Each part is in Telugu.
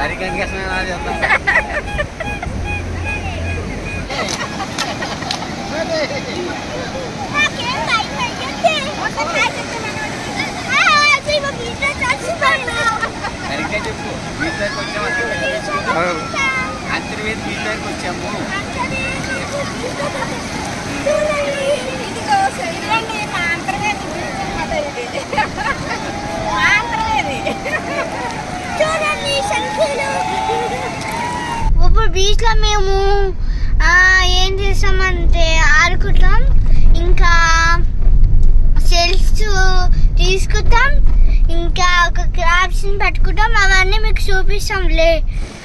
హరికంగా స్నానాలు చేద్దాం నాకేం భయం వేయద్దు. ఒకసారి హాయ్ చెప్పు మనోడికి. హాయ్, అజయ్ బాబు ఇంట్లో చచ్చిపోయాడు. సరిగ్గా చెప్పు బీచ్ దగ్గరికి వచ్చాము అంతర్వేది బీచ్ దగ్గరికి వచ్చాము ఇదిగో చూడండి, బీచ్లో మేము ఏం చేస్తామంటే ఆడుకుంటాం. ఇంకా సెల్స్ తీసుకుంటాం. ఇంకా ఒక క్రాప్స్ని పట్టుకుంటాం. అవన్నీ మీకు చూపిస్తాంలే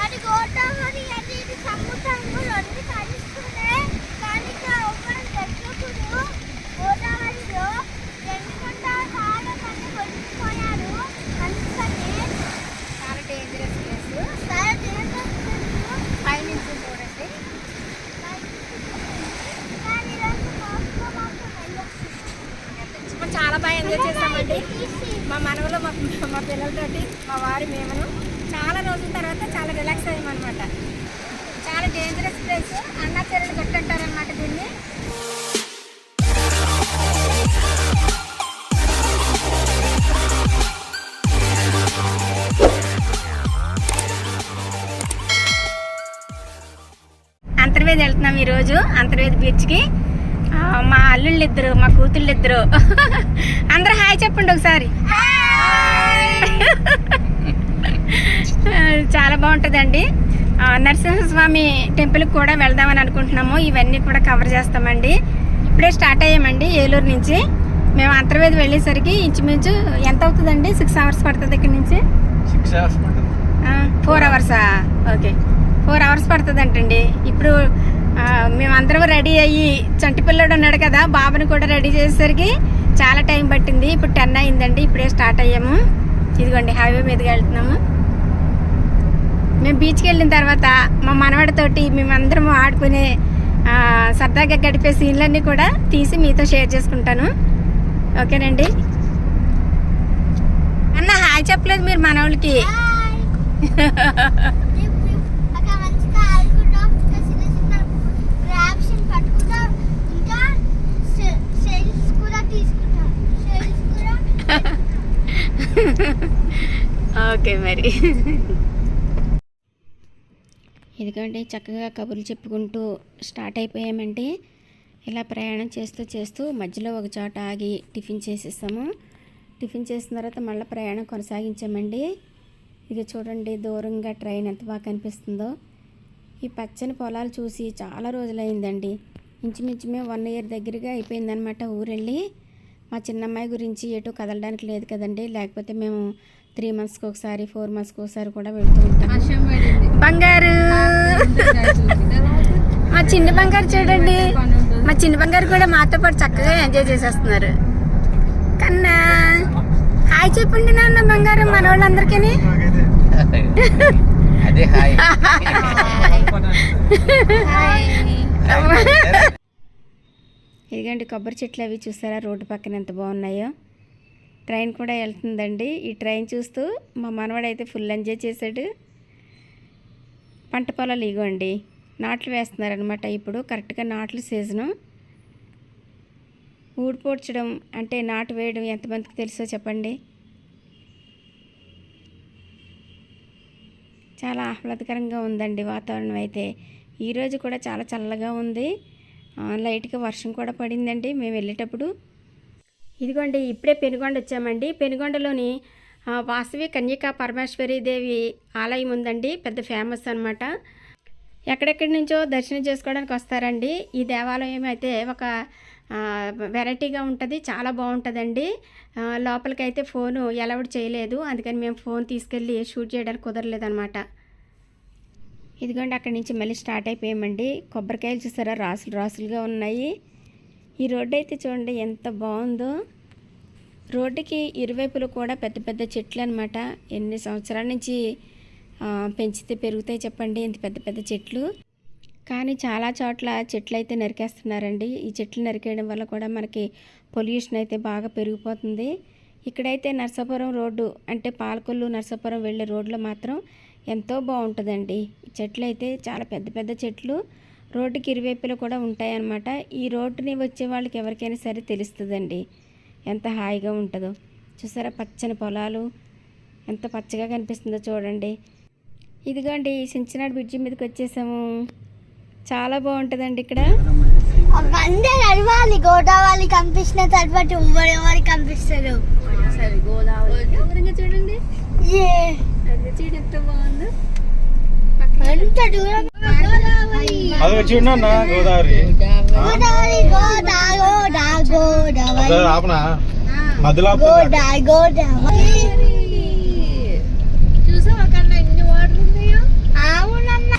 అది గోదావరి అది ఇది సముద్రం రెండు కలుస్తున్నాయి కానీ ఇక్కడ ఒక్కడం తెచ్చుకుడు గోదావరిలో ఎందుకంటే చాలా మంది కొట్టుకుపోయారు అందుకని చాలా డేంజరస్ ప్లేస్ చాలా డేంజరస్ ప్లేస్ పైనుంచి చూడండి కానీ రెండు మాత్రం మాత్రం వెళ్ళొచ్చు మనం చాలా బాగా ఎంజాయ్ చేస్తామండి. మా మనవలో మా మా పిల్లలతోటి మా వారి మేమను చాలా రోజుల తర్వాత చాలా రిలాక్స్ అయ్యామన్నమాట. చాలా డేంజరస్ ప్లేస్ అన్న చెల్లెలు కొట్టంటారనమాట దీన్ని. అంతర్వేది వెళ్తున్నాం ఈరోజు అంతర్వేది బీచ్కి మా అల్లుళ్ళు ఇద్దరు మా కూతుళ్ళు ఇద్దరు అందరూ హాయ్ చెప్పండి ఒకసారి. చాలా బాగుంటుందండి. నరసింహస్వామి టెంపుల్కి కూడా వెళ్దామని అనుకుంటున్నాము. ఇవన్నీ కూడా కవర్ చేస్తామండి. ఇప్పుడే స్టార్ట్ అయ్యామండి ఏలూరు నుంచి. మేము అంతర్వేది వెళ్ళేసరికి ఇంచుమించు ఎంత అవుతుందండి? సిక్స్ అవర్స్ పడుతుంది ఇక్కడ నుంచి? సిక్స్ అవర్స్ పడుతుంది. ఫోర్ అవర్సా ఓకే ఫోర్ అవర్స్ పడుతుంది అంటండి ఇప్పుడు మేమందరం రెడీ అయ్యి చంటి పిల్లడు ఉన్నాడు కదా బాబుని కూడా రెడీ చేసేసరికి చాలా టైం పట్టింది. ఇప్పుడు టెన్ అయిందండి ఇప్పుడే స్టార్ట్ అయ్యాము. ఇదిగోండి హైవే మీదకి వెళ్తున్నాము. మేము బీచ్కి వెళ్ళిన తర్వాత మా మనవడితోటి మేమందరం ఆడుకునే సరదాగా గడిపే సీన్లన్నీ కూడా తీసి మీతో షేర్ చేసుకుంటాను. ఓకేనండి? అన్న హాయ్ చెప్పలేదు మీరు మనవాళ్ళకి అక్కడ మంచిగా ఆడుకుంటాం ఇంకా చిన్న చిన్న క్రాబ్స్ పట్టుకుంటాం ఇంకా సెల్స్ కూడా తీసుకుంటాం సెల్స్ కూడా ఓకే మరి. ఎందుకంటే చక్కగా కబుర్లు చెప్పుకుంటూ స్టార్ట్ అయిపోయామండి ఇలా ప్రయాణం చేస్తూ చేస్తూ మధ్యలో ఒక చోట ఆగి టిఫిన్ చేసేసాము. టిఫిన్ చేసిన తర్వాత మళ్ళీ ప్రయాణం కొనసాగించామండి. ఇది చూడండి దూరంగా ట్రైన్ ఎంత బాగా కనిపిస్తుందో. ఈ పచ్చని పొలాలు చూసి చాలా రోజులైందండి. ఇంచుమించు వన్ ఇయర్ దగ్గరగా అయిపోయిందనమాట ఊరెళ్ళి. మా చిన్నమ్మాయి గురించి ఎటు కదలడానికి లేదు కదండి. లేకపోతే మేము త్రీ మంత్స్కి ఒకసారి ఫోర్ మంత్స్కి ఒకసారి కూడా వెళ్తూ ఉంటాం. బంగారు! మా చిన్న బంగారు చూడండి. మా చిన్న బంగారు కూడా మాతో పాటు చక్కగా ఎంజాయ్ చేసేస్తున్నారు. కన్నా! హాయ్ చెప్పండి నాన్న బంగారు మన వాళ్ళందరికీ అదే హాయ్. ఇదిగోండి కొబ్బరి చెట్లు అవి చూసారా? రోడ్డు పక్కన ఎంత బాగున్నాయో. ట్రైన్ కూడా వెళ్తుందండి. ఈ ట్రైన్ చూస్తూ మా మనవాడైతే ఫుల్ ఎంజాయ్ చేశాడు. పంట పొలాలు ఇగోండి నాట్లు వేస్తున్నారనమాట ఇప్పుడు. కరెక్ట్గా నాట్లు సీజను. ఊడిపోడ్చడం అంటే నాటు వేయడం ఎంతమందికి తెలుసో చెప్పండి. చాలా ఆహ్లాదకరంగా ఉందండి వాతావరణం అయితే. ఈరోజు కూడా చాలా చల్లగా ఉంది. లైట్గా వర్షం కూడా పడిందండి. మేము వెళ్ళేటప్పుడు ఇదిగోండి ఇప్పుడే పెనుగొండ వచ్చామండి. పెనుగొండలోని వాసవి కన్యకా పరమేశ్వరి దేవి ఆలయం ఉందండి. పెద్ద ఫేమస్ అనమాట ఎక్కడెక్కడి నుంచో దర్శనం చేసుకోవడానికి వస్తారండి. ఈ దేవాలయం అయితే ఒక వెరైటీగా ఉంటుంది. చాలా బాగుంటుందండి. లోపలికైతే ఫోను ఎలవడ్ చేయలేదు. అందుకని మేము ఫోన్ తీసుకెళ్ళి షూట్ చేయడానికి కుదరలేదనమాట ఇదిగోండి అక్కడి నుంచి మళ్ళీ స్టార్ట్ అయిపోయామండి. కొబ్బరికాయలు చూసారా? రాసులు రాసులుగా ఉన్నాయి. ఈ రోడ్డు అయితే చూడండి ఎంత బాగుందో. రోడ్డుకి ఇరువైపులు కూడా పెద్ద పెద్ద చెట్లు అనమాట ఎన్ని సంవత్సరాల నుంచి పెంచితే పెరుగుతాయి చెప్పండి. ఇంత పెద్ద పెద్ద చెట్లు. కానీ చాలా చోట్ల చెట్లు అయితే నరికేస్తున్నారండి. ఈ చెట్లు నరికేయడం వల్ల కూడా మనకి పొల్యూషన్ అయితే బాగా పెరిగిపోతుంది. ఇక్కడైతే నర్సాపురం రోడ్డు అంటే పాలకొల్లు నర్సాపురం వెళ్ళే రోడ్లో మాత్రం ఎంతో బాగుంటుందండి. ఈ చెట్లు అయితే చాలా పెద్ద పెద్ద చెట్లు రోడ్డుకి ఇరువైపులా కూడా ఉంటాయన్నమాట. ఈ రోడ్డుని వచ్చే వాళ్ళకి ఎవరికైనా సరే తెలుస్తుందండి. ఎంత హాయిగా ఉంటుందో. చూసారా పచ్చని పొలాలు ఎంత పచ్చగా కనిపిస్తుందో చూడండి. ఇదిగోండి సించినాడు బ్రిడ్జి మీదకి వచ్చేసాము. చాలా బాగుంటుందండి ఇక్కడ. అందరు అడవాలి గోదావరి కనిపించిన తర్వాత ఎవరు ఎవరు కనిపిస్తారు? చూడండి చూడు ఎంత బాగుందో ఎంత దూరం అది గోదావరి గోదావరి గోదా గోదా గోదావరి ఆపనా మధ్యలో గోదా గోదావరి చూసావా అక్కడ ఎన్ని వాటర్ ఉన్నాయో అవునన్న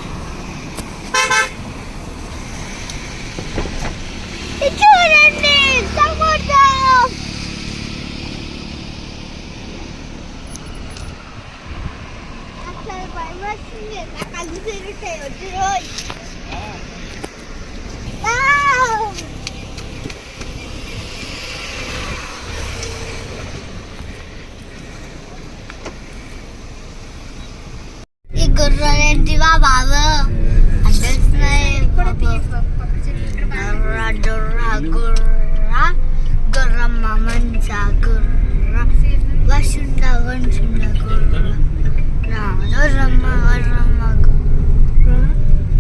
చూడండి. ఏంటివా బాబు అంటున్నాయి గుర్ర దుర్ర గుర్ర గుర్రమ్మ మంచ గుర్ర వసుండ వంచుండ గుర్ర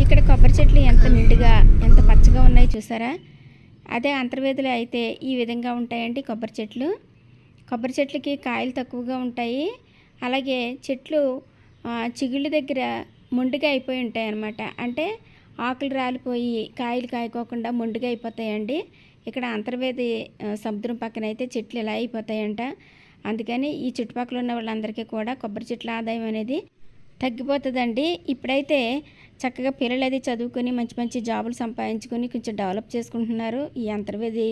ఇక్కడ కొబ్బరి చెట్లు ఎంత నిండుగా ఎంత పచ్చగా ఉన్నాయి చూసారా? అదే అంతర్వేదిలో అయితే ఈ విధంగా ఉంటాయండి కొబ్బరి చెట్లు. కొబ్బరి చెట్లకి కాయలు తక్కువగా ఉంటాయి. అలాగే చెట్లు చిగుళ్ళ దగ్గర మొండిగా అయిపోయి ఉంటాయి అన్నమాట. అంటే ఆకులు రాలిపోయి కాయలు కాయకోకుండా మొండిగా అయిపోతాయండి. ఇక్కడ అంతర్వేది సముద్రం పక్కన అయితే చెట్లు ఇలా అయిపోతాయంట. అందుకని ఈ చుట్టుపక్కల ఉన్న వాళ్ళందరికీ కూడా కొబ్బరి చెట్ల ఆదాయం అనేది తగ్గిపోతుందండి. ఇప్పుడైతే చక్కగా పిల్లలు అది చదువుకొని మంచి మంచి జాబులు సంపాదించుకొని కొంచెం డెవలప్ చేసుకుంటున్నారు. ఈ అంతర్వేది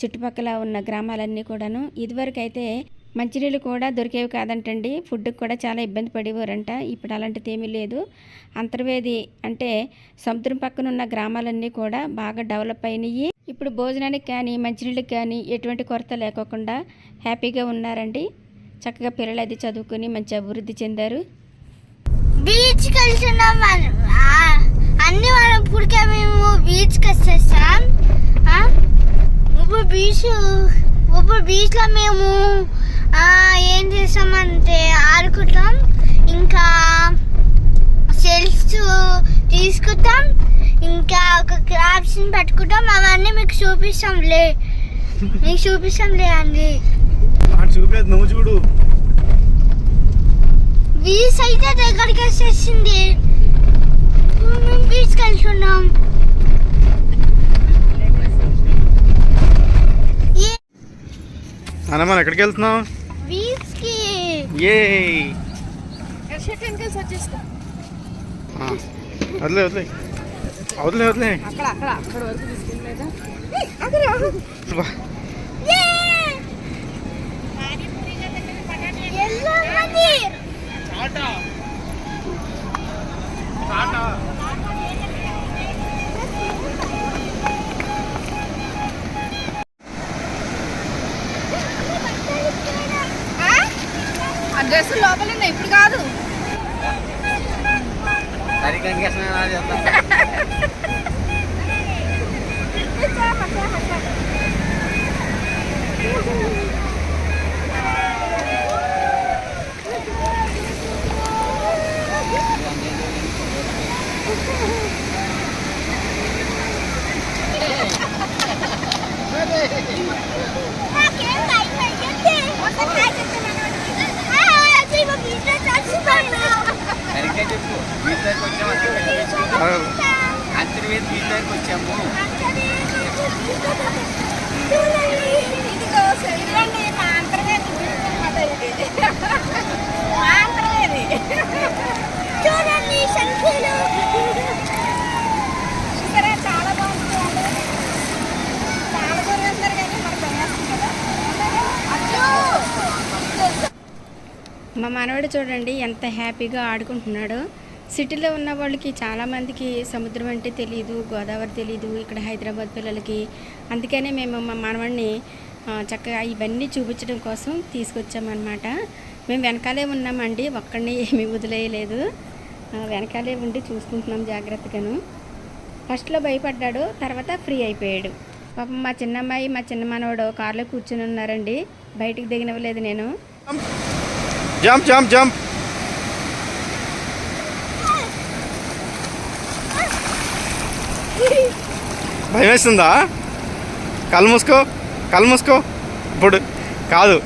చుట్టుపక్కల ఉన్న గ్రామాలన్నీ కూడాను. ఇదివరకు అయితే మంచినీళ్ళు కూడా దొరికేవి కాదంటండి. ఫుడ్కి కూడా చాలా ఇబ్బంది పడేవారంట. ఇప్పుడు అలాంటిది ఏమీ లేదు. అంతర్వేది అంటే సముద్రం పక్కన ఉన్న గ్రామాలన్నీ కూడా బాగా డెవలప్ అయినాయి ఇప్పుడు భోజనానికి కానీ మంచినీళ్ళకి కానీ ఎటువంటి కొరత లేకోకుండా హ్యాపీగా ఉన్నారండి. చక్కగా పిల్లలు అది చదువుకొని మంచి అభివృద్ధి చెందారు. బీచ్ వెళ్తున్నాం అన్ని మనం మేము బీచ్కి వచ్చేసాం. వచ్చేస్తాం ఇప్పుడు బీచ్ ఇప్పుడు బీచ్లో మేము ఏం చేస్తామంటే ఆడుకుంటాం. ఇంకా సెల్స్ తీసుకుంటాం. ఇంకా ఒక క్రాబ్స్ పెట్టుకుంటాం. అవన్నీ మీకు చూపిస్తాంలే. మీకు చూపిస్తాంలే అండి. చూపేది నువ్వు చూడు. బీచ్ అయితే దగ్గరికి వచ్చేసింది. మేము బీచ్కి వెళ్తున్నాం అన్న మనం ఎక్కడికి వెళ్తున్నాం బీచ్కి ఏ వదిలే వదిలే. వదిలే వదిలే. బా. వెళ్ళమని డ్రెస్ లోపల ఉన్నాయి ఇప్పుడు కాదు సరిగ్గా ఇంకేసిన చేస్తాం నాకేం భయం వేయద్దు. ఒకసారి చెప్తున్నాను. ఆ, అసలు మా బీచ్లో చచ్చిపోయాను. సరిగ్గా చెప్పు బీచ్ దగ్గరికి వచ్చాము అంతర్వేది బీచ్ దగ్గరికి వచ్చాము ఇదిగో ఇదిగోండి మా అంతర్వేది బీచ్ అన్నమాట ఇది. మా అంతర్వేది చూడండి సంఖ్యలు చూసారా చాలా బాగుంటుంది చాలా దూరం వెళ్తారు కానీ మనకు భయం కదా అచ్చో మా మనవడు చూడండి ఎంత హ్యాపీగా ఆడుకుంటున్నాడో. సిటీలో ఉన్న వాళ్ళకి చాలామందికి సముద్రం అంటే తెలియదు గోదావరి తెలియదు ఇక్కడ హైదరాబాద్ పిల్లలకి. అందుకనే మేము మా మనవడిని చక్కగా ఇవన్నీ చూపించడం కోసం తీసుకొచ్చామన్నమాట. మేము వెనకాలే ఉన్నామండి ఒక్కడిని ఏమీ వదిలేయలేదు. వెనకాలే ఉండి చూసుకుంటున్నాం జాగ్రత్తగాను. ఫస్ట్లో భయపడ్డాడు తర్వాత ఫ్రీ అయిపోయాడు. పాపం మా చిన్నమ్మాయి మా చిన్న మనవడు కారులో కూర్చుని ఉన్నారండి. బయటికి దిగనివ్వలేదు నేను. జంప్ జంప్ జంప్ భయం వేస్తుందా కళ్ళు మూసుకో కళ్ళు మూసుకో. ఇప్పుడు కాదు.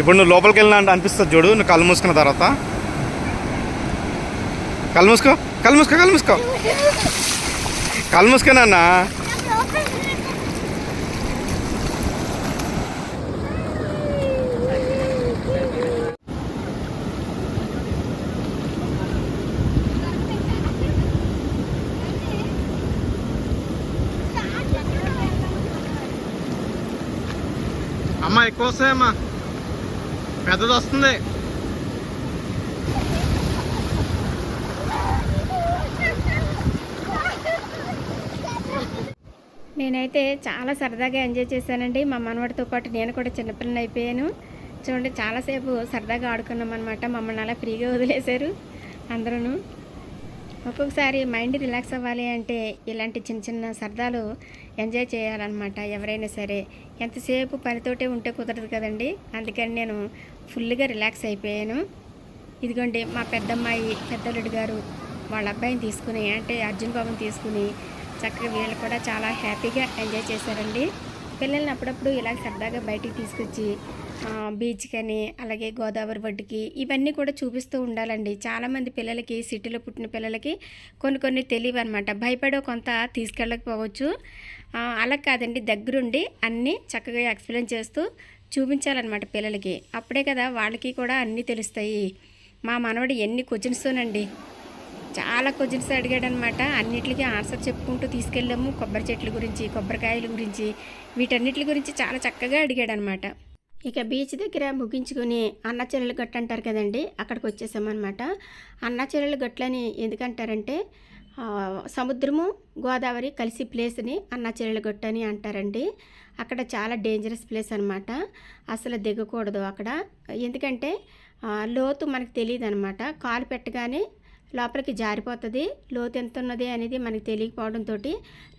ఇప్పుడు నువ్వు లోపలికి వెళ్ళినా అంటే అనిపిస్తుంది చూడు నువ్వు కళ్ళు మూసుకున్న తర్వాత. కళ్ళు మూసుకో కళ్ళు మూసుకో కళ్ళు మూసుకో. కళ్ళు మూసుకోనన్నా అమ్మ ఎక్కువ వస్తాయమ్మా పెద్దది వస్తుంది. నేనైతే చాలా సరదాగా ఎంజాయ్ చేశానండి. మా మనవడితో పాటు నేను కూడా చిన్నపిల్లని అయిపోయాను. చూడండి చాలాసేపు సరదాగా ఆడుకున్నాం అనమాట మమ్మల్ని అలా ఫ్రీగా వదిలేశారు అందరూ ఒక్కొక్కసారి మైండ్ రిలాక్స్ అవ్వాలి అంటే ఇలాంటి చిన్న చిన్న సరదాలు ఎంజాయ్ చేయాలన్నమాట ఎవరైనా సరే. ఎంతసేపు పనితోటే ఉంటే కుదరదు కదండి. అందుకని నేను ఫుల్గా రిలాక్స్ అయిపోయాను. ఇదిగోండి మా పెద్దమ్మాయి పెద్దలుడు గారు వాళ్ళ అబ్బాయిని తీసుకుని అంటే అర్జున్ బాబుని తీసుకుని చక్కగా వీళ్ళు కూడా చాలా హ్యాపీగా ఎంజాయ్ చేశారండి. పిల్లల్ని అప్పుడప్పుడు ఇలా సరదాగా బయటికి తీసుకొచ్చి బీచ్ కానీ అలాగే గోదావరి ఒడ్డుకి ఇవన్నీ కూడా చూపిస్తూ ఉండాలండి. చాలామంది పిల్లలకి సిటీలో పుట్టిన పిల్లలకి కొన్ని కొన్ని తెలియవు అనమాట భయపడే కొంత తీసుకెళ్ళకపోవచ్చు అలా కాదండి. దగ్గరుండి అన్నీ చక్కగా ఎక్స్ప్లెయిన్ చేస్తూ చూపించాలన్నమాట పిల్లలకి. అప్పుడే కదా వాళ్ళకి కూడా అన్నీ తెలుస్తాయి. మా మనవడు ఎన్ని క్వశ్చన్స్తోనండి చాలా క్వశ్చన్స్ అడిగాడనమాట అన్నిటికీ ఆన్సర్ చెప్పుకుంటూ తీసుకెళ్ళాము. కొబ్బరి చెట్ల గురించి కొబ్బరికాయల గురించి వీటన్నిటి గురించి చాలా చక్కగా అడిగాడనమాట ఇక బీచ్ దగ్గర ముగించుకొని అన్న గట్టు అంటారు కదండి అక్కడికి వచ్చేసామన్నమాట. అన్న గట్లని ఎందుకంటారంటే సముద్రము గోదావరి కలిసి ప్లేస్ని అన్న గట్టు అని అంటారండి. అక్కడ చాలా డేంజరస్ ప్లేస్ అనమాట అసలు దిగకూడదు అక్కడ. ఎందుకంటే లోతు మనకు తెలియదు అనమాట కాలు పెట్టగానే లోపలికి జారిపోతుంది లోతు ఎంత ఉన్నది అనేది మనకి తెలియకపోవడంతో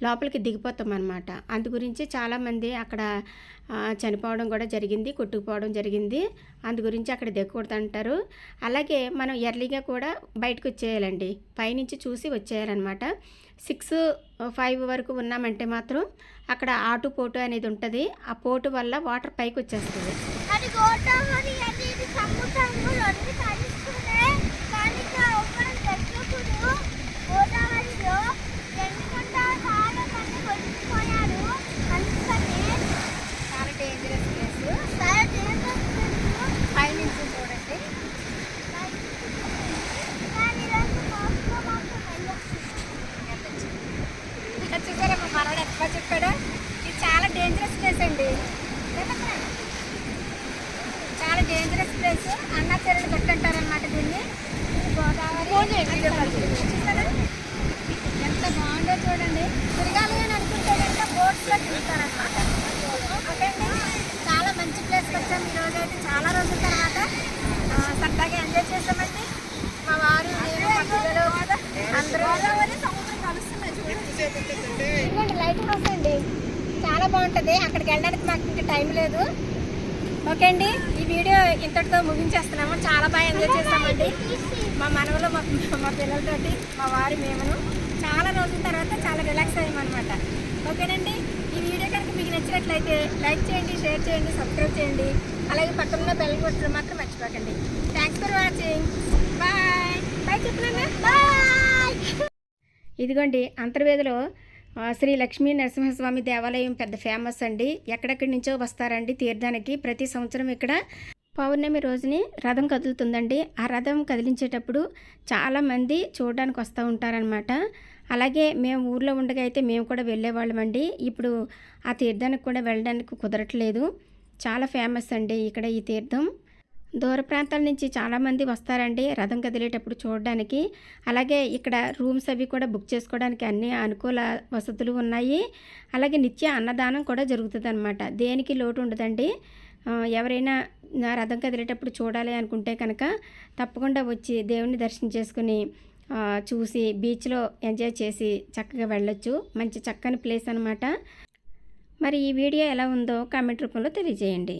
లోపలికి దిగిపోతాం అనమాట అందు గురించి చాలామంది అక్కడ చనిపోవడం కూడా జరిగింది కొట్టుకుపోవడం జరిగింది. అందు గురించి అక్కడ దిగకూడదు అంటారు. అలాగే మనం ఎర్లీగా కూడా బయటకు వచ్చేయాలండి. పైనుంచి చూసి వచ్చేయాలన్నమాట. సిక్స్ ఫైవ్ వరకు ఉన్నామంటే మాత్రం అక్కడ ఆటు పోటు అనేది ఉంటుంది. ఆ పోటు వల్ల వాటర్ పైకి వచ్చేస్తుంది అది గోదావరి అది ఇది సముద్రము రెండు కలుస్తున్నాయి కానీ ఇక్కడ ఒక్కడం తెచ్చుకుడు గోదావరిలో ఎందుకంటే చాలా మంది కొట్టుకుపోయారు అందుకని చాలా డేంజరస్ ప్లేస్ చాలా dangerous place. పైనుంచి చూడండి కానీ ఈరోజు మోస్కో మాత్రం వెళ్ళొచ్చు. ఇక్కడ చూసారా మా మనవాడు ఎట్లా చెప్పాడు ఇది చాలా డేంజరస్ ప్లేస్ అండి లేదమ్మా? చాలా డేంజరస్ ప్లేస్ అన్నా చెరువులు కట్టంటారనమాట దీన్ని గోదావరి చూసారా ఎంత బాగుందో చూడండి తిరగాలి అని అనుకుంటే కనుక బోట్స్లో తిరుగుతారనమాట ఓకే అండి చాలా మంచి ప్లేస్కి వచ్చాము ఈరోజు అయితే చాలా రోజుల తర్వాత ఆ, సరదాగా ఎంజాయ్ చేసామండి మా వారు నేను మా పిల్లలు అందరూ సముద్రం కలుస్తున్నాయి చూడండి లైట్ హౌస్ అండి చాలా బాగుంటుంది అక్కడికి వెళ్ళడానికి మాకు ఇంకా టైం లేదు ఓకే అండి ఈ వీడియో ఇంతటితో ముగించేస్తున్నాము. చాలా బాగా ఎంజాయ్ చేస్తామండి. మా మనవలు మా మా పిల్లలతోటి మా వారి మేమును చాలా రోజుల తర్వాత చాలా రిలాక్స్ అయ్యామన్నమాట. ఓకేనండి? ఈ వీడియో కనుక మీకు నచ్చినట్లయితే లైక్ చేయండి షేర్ చేయండి సబ్స్క్రైబ్ చేయండి. అలాగే పక్కన బెల్ కొట్టడం మాత్రం మర్చిపోకండి. Thanks for watching bye bye చెప్పినా బాయ్ ఇదిగోండి అంతర్వేదిలో శ్రీ లక్ష్మీ నరసింహస్వామి దేవాలయం పెద్ద ఫేమస్ అండి. ఎక్కడెక్కడి నుంచో వస్తారండి తీర్థానికి ప్రతి సంవత్సరం ఇక్కడ. పౌర్ణమి రోజుని రథం కదులుతుందండి. ఆ రథం కదిలించేటప్పుడు చాలామంది చూడడానికి వస్తూ ఉంటారనమాట అలాగే మేము ఊర్లో ఉండగా అయితే మేము కూడా వెళ్ళేవాళ్ళమండి. ఇప్పుడు ఆ తీర్థానికి కూడా వెళ్ళడానికి కుదరట్లేదు. చాలా ఫేమస్ అండి ఇక్కడ ఈ తీర్థం. దూర ప్రాంతాల నుంచి చాలామంది వస్తారండి రథం కదిలేటప్పుడు చూడడానికి. అలాగే ఇక్కడ రూమ్స్ అవి కూడా బుక్ చేసుకోవడానికి అన్ని అనుకూల వసతులు ఉన్నాయి. అలాగే నిత్య అన్నదానం కూడా జరుగుతుంది అనమాట దేనికి లోటు ఉండదండి. ఎవరైనా నా రథం కదిలేటప్పుడు చూడాలి అనుకుంటే కనుక తప్పకుండా వచ్చి దేవుని దర్శనం చేసుకుని చూసి బీచ్లో ఎంజాయ్ చేసి చక్కగా వెళ్ళొచ్చు. మంచి చక్కని ప్లేస్ అనమాట మరి ఈ వీడియో ఎలా ఉందో కామెంట్ రూపంలో తెలియజేయండి.